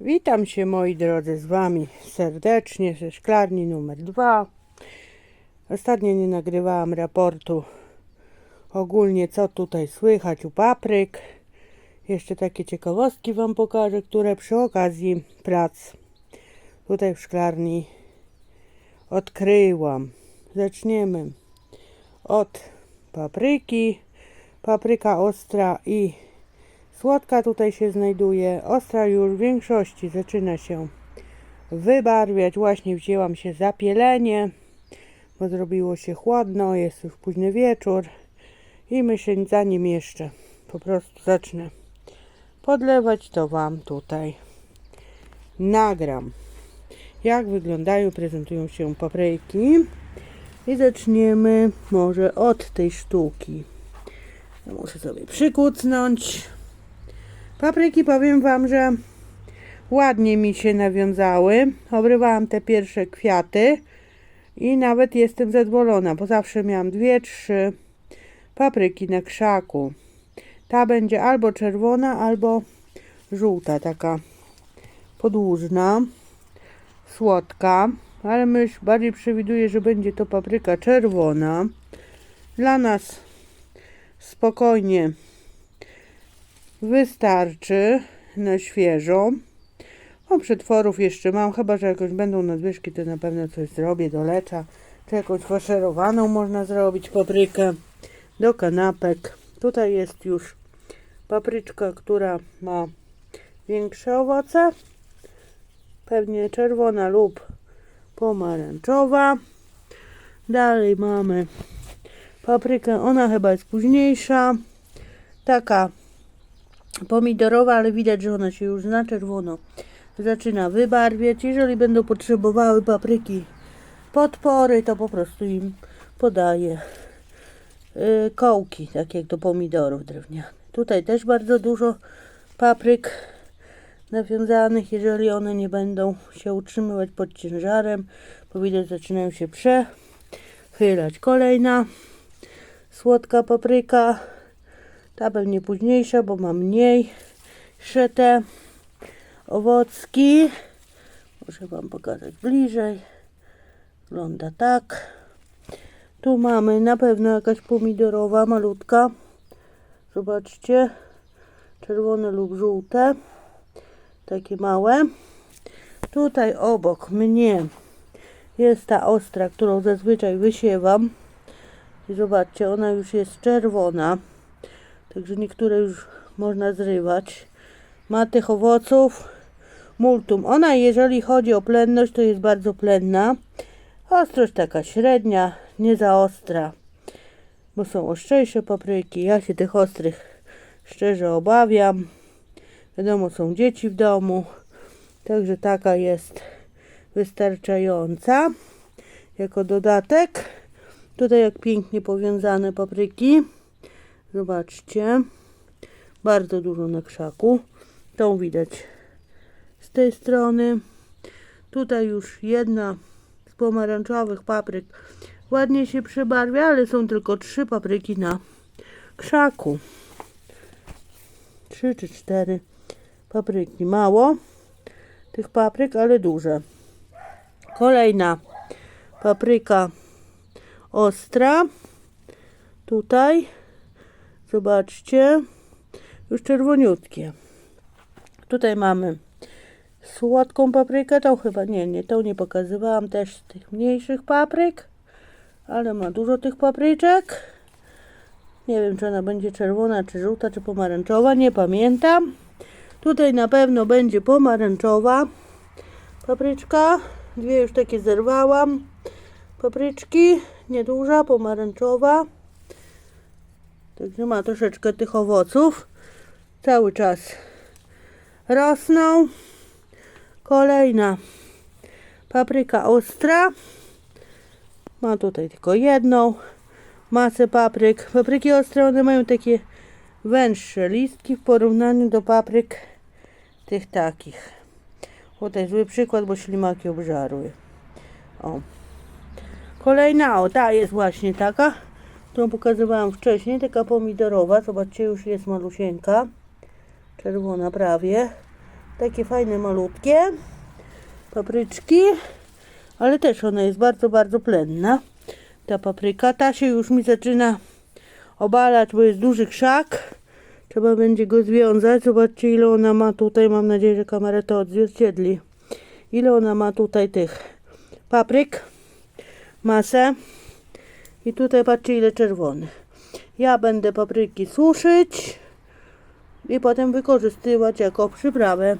Witam się moi drodzy z Wami serdecznie ze szklarni numer 2. Ostatnio nie nagrywałam raportu ogólnie co tutaj słychać u papryk. Jeszcze takie ciekawostki Wam pokażę, które przy okazji prac tutaj w szklarni odkryłam. Zaczniemy od papryki. Papryka ostra i Słodka tutaj się znajduje. Ostra już w większości zaczyna się wybarwiać. Właśnie wzięłam się za pielenie, bo zrobiło się chłodno, jest już późny wieczór i myślę, zanim jeszcze po prostu zacznę podlewać, to Wam tutaj nagram. Jak wyglądają, prezentują się papryki. I zaczniemy może od tej sztuki. Muszę sobie przykucnąć. Papryki powiem Wam, że ładnie mi się nawiązały. Obrywałam te pierwsze kwiaty i nawet jestem zadowolona, bo zawsze miałam dwie, trzy papryki na krzaku. Ta będzie albo czerwona, albo żółta, taka podłużna, słodka, ale myśl bardziej przewiduję, że będzie to papryka czerwona. Dla nas spokojnie wystarczy na świeżo. O, przetworów jeszcze mam, chyba że jakoś będą nadwyżki, to na pewno coś zrobię do lecza. Czy jakąś faszerowaną można zrobić paprykę do kanapek. Tutaj jest już papryczka, która ma większe owoce. Pewnie czerwona lub pomarańczowa. Dalej mamy paprykę, ona chyba jest późniejsza. Taka pomidorowa, ale widać, że ona się już na czerwono zaczyna wybarwiać. Jeżeli będą potrzebowały papryki podpory, to po prostu im podaję yy, kołki, tak jak do pomidorów drewnianych. Tutaj też bardzo dużo papryk nawiązanych, jeżeli one nie będą się utrzymywać pod ciężarem, bo widać, zaczynają się przechylać. Kolejna słodka papryka ta pewnie późniejsza, bo ma mniej te owocki. Muszę Wam pokazać bliżej. Wygląda tak. Tu mamy na pewno jakaś pomidorowa, malutka. Zobaczcie. Czerwone lub żółte. Takie małe. Tutaj obok mnie jest ta ostra, którą zazwyczaj wysiewam. I zobaczcie, ona już jest czerwona. Także niektóre już można zrywać. Ma tych owoców multum. Ona, jeżeli chodzi o plenność, to jest bardzo plenna. Ostrość taka średnia, nie za ostra. Bo są ostrzejsze papryki. Ja się tych ostrych szczerze obawiam. Wiadomo, są dzieci w domu. Także taka jest wystarczająca. Jako dodatek. Tutaj jak pięknie powiązane papryki. Zobaczcie. Bardzo dużo na krzaku. Tą widać z tej strony. Tutaj już jedna z pomarańczowych papryk ładnie się przebarwia, ale są tylko trzy papryki na krzaku. Trzy czy cztery papryki. Mało tych papryk, ale duże. Kolejna papryka ostra. Tutaj Zobaczcie, już czerwoniutkie. Tutaj mamy słodką paprykę, tą chyba nie, nie, tą nie pokazywałam też z tych mniejszych papryk, ale ma dużo tych papryczek. Nie wiem, czy ona będzie czerwona, czy żółta, czy pomarańczowa, nie pamiętam. Tutaj na pewno będzie pomarańczowa papryczka. Dwie już takie zerwałam. Papryczki, nieduża, pomarańczowa. Także ma troszeczkę tych owoców. Cały czas rosną. Kolejna papryka ostra. Ma tutaj tylko jedną masę papryk. Papryki ostre, one mają takie węższe listki w porównaniu do papryk tych takich. Tutaj zły przykład, bo ślimaki obżarły. O. Kolejna, o ta jest właśnie taka którą pokazywałam wcześniej, taka pomidorowa. Zobaczcie, już jest malusieńka. Czerwona prawie. Takie fajne, malutkie papryczki, ale też ona jest bardzo, bardzo plenna. Ta papryka, ta się już mi zaczyna obalać, bo jest duży krzak. Trzeba będzie go związać. Zobaczcie ile ona ma tutaj. Mam nadzieję, że kamera to odzwierciedli. Ile ona ma tutaj tych papryk. Masę. I tutaj patrzcie ile czerwonych. Ja będę papryki suszyć i potem wykorzystywać jako przyprawę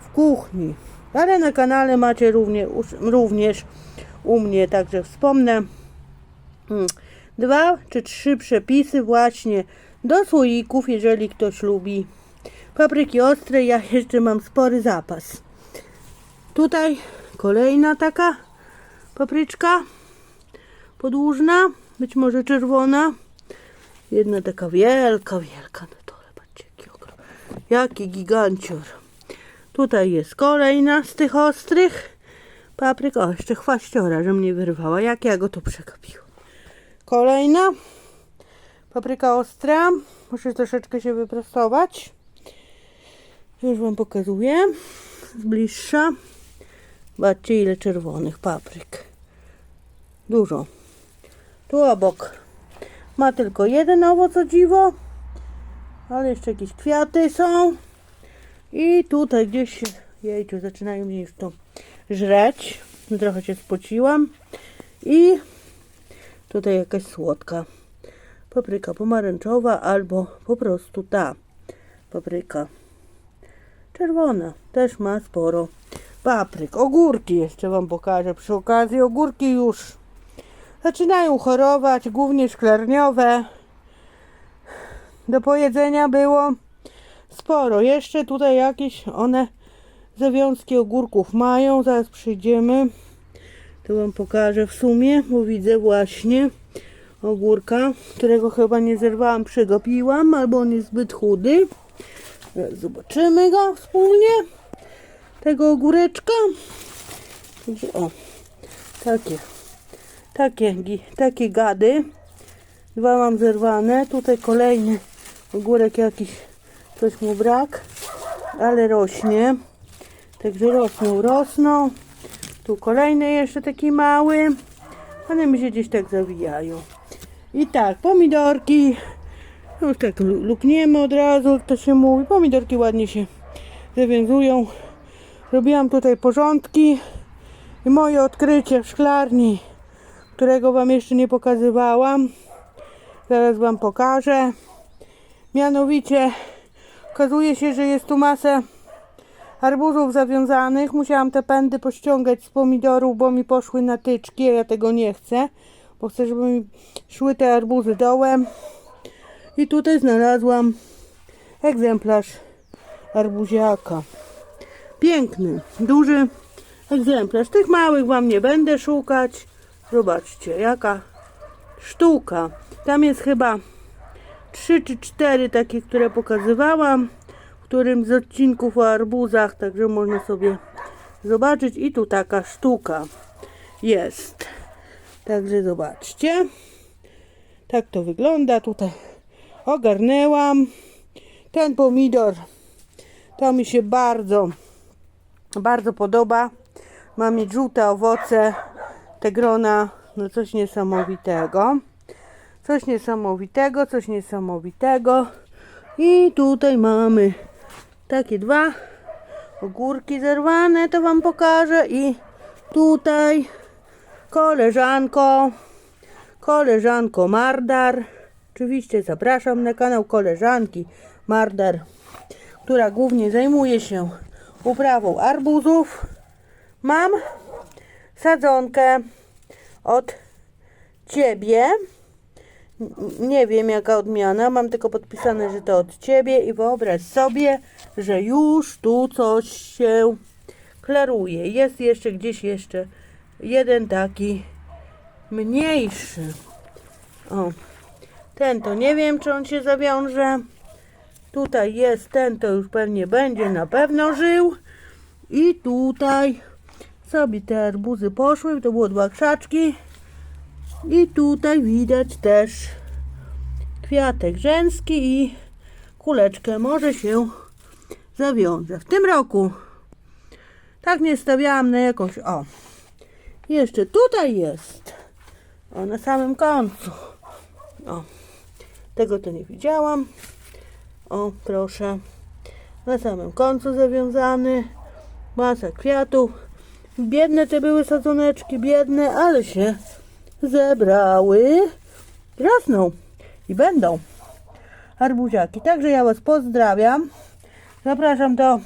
w kuchni. Ale na kanale macie równie, również u mnie, także wspomnę mm, dwa czy trzy przepisy właśnie do słoików, jeżeli ktoś lubi papryki ostre. Ja jeszcze mam spory zapas. Tutaj kolejna taka papryczka podłużna, być może czerwona. Jedna taka wielka, wielka na dole. Patrzcie, jaki, ogrom, jaki gigancior. Tutaj jest kolejna z tych ostrych papryk. O, jeszcze chwaściora, że mnie wyrwała. Jak ja go tu przegapiłam. Kolejna papryka ostra. Muszę troszeczkę się wyprostować. Już Wam pokazuję. Z bliższa. Zobaczcie ile czerwonych papryk. Dużo. Tu obok ma tylko jeden owoc o dziwo. Ale jeszcze jakieś kwiaty są. I tutaj gdzieś jejciu, zaczynają mnie już to żreć. Trochę się spociłam. I tutaj jakaś słodka papryka pomarańczowa albo po prostu ta papryka czerwona. Też ma sporo papryk. Ogórki jeszcze Wam pokażę przy okazji. Ogórki już zaczynają chorować, głównie szklarniowe. Do pojedzenia było sporo. Jeszcze tutaj jakieś one zawiązki ogórków mają. Zaraz przyjdziemy. To Wam pokażę w sumie, bo widzę właśnie ogórka, którego chyba nie zerwałam, przegapiłam, albo on jest zbyt chudy. Zobaczymy go wspólnie. Tego ogóreczka. Także o, takie, takie, takie gady. Dwa mam zerwane. Tutaj kolejny ogórek jakiś, coś mu brak, ale rośnie. Także rosną, rosną. Tu kolejny jeszcze taki mały. One mi się gdzieś tak zawijają. I tak, pomidorki. Już tak lu- lukniemy od razu, jak to się mówi. Pomidorki ładnie się zawiązują. Robiłam tutaj porządki. I moje odkrycie w szklarni, którego Wam jeszcze nie pokazywałam. Zaraz Wam pokażę. Mianowicie okazuje się, że jest tu masę arbuzów zawiązanych. Musiałam te pędy pościągać z pomidorów, bo mi poszły na tyczki, a ja tego nie chcę, bo chcę, żeby mi szły te arbuzy dołem. I tutaj znalazłam egzemplarz arbuziaka. Piękny, duży egzemplarz. Tych małych Wam nie będę szukać. Zobaczcie, jaka sztuka. Tam jest chyba trzy czy cztery takie, które pokazywałam w którym z odcinków o arbuzach, także można sobie zobaczyć. I tu taka sztuka jest. Także zobaczcie. Tak to wygląda. Tutaj ogarnęłam. Ten pomidor to mi się bardzo, bardzo podoba. Ma mieć żółte owoce, te grona, no coś niesamowitego. Coś niesamowitego, coś niesamowitego. I tutaj mamy takie dwa ogórki zerwane, to Wam pokażę. I tutaj koleżanko, koleżanko Mardar. Oczywiście zapraszam na kanał koleżanki Mardar, która głównie zajmuje się uprawą arbuzów. Mam sadzonkę od Ciebie. Nie wiem jaka odmiana, mam tylko podpisane, że to od ciebie i wyobraź sobie, że już tu coś się klaruje. Jest jeszcze gdzieś jeszcze jeden taki mniejszy. O, ten to nie wiem, czy on się zawiąże. Tutaj jest ten, to już pewnie będzie na pewno żył. I tutaj sobie te arbuzy poszły, to było dwa krzaczki. I tutaj widać też kwiatek rzęski i kuleczkę może się zawiążę. W tym roku tak nie stawiałam na jakąś, o, jeszcze tutaj jest, o, na samym końcu, o, tego to nie widziałam, o, proszę, na samym końcu zawiązany, masa kwiatów, biedne te były sadzoneczki, biedne, ale się zebrały, rosną i będą arbuziaki. Także ja Was pozdrawiam. Zapraszam do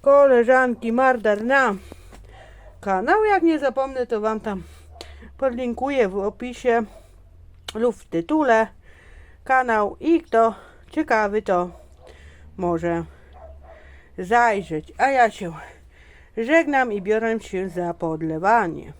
koleżanki Mardar na kanał. Jak nie zapomnę, to Wam tam podlinkuję w opisie lub w tytule kanał i kto ciekawy, to może zajrzeć. A ja się żegnam i biorę się za podlewanie.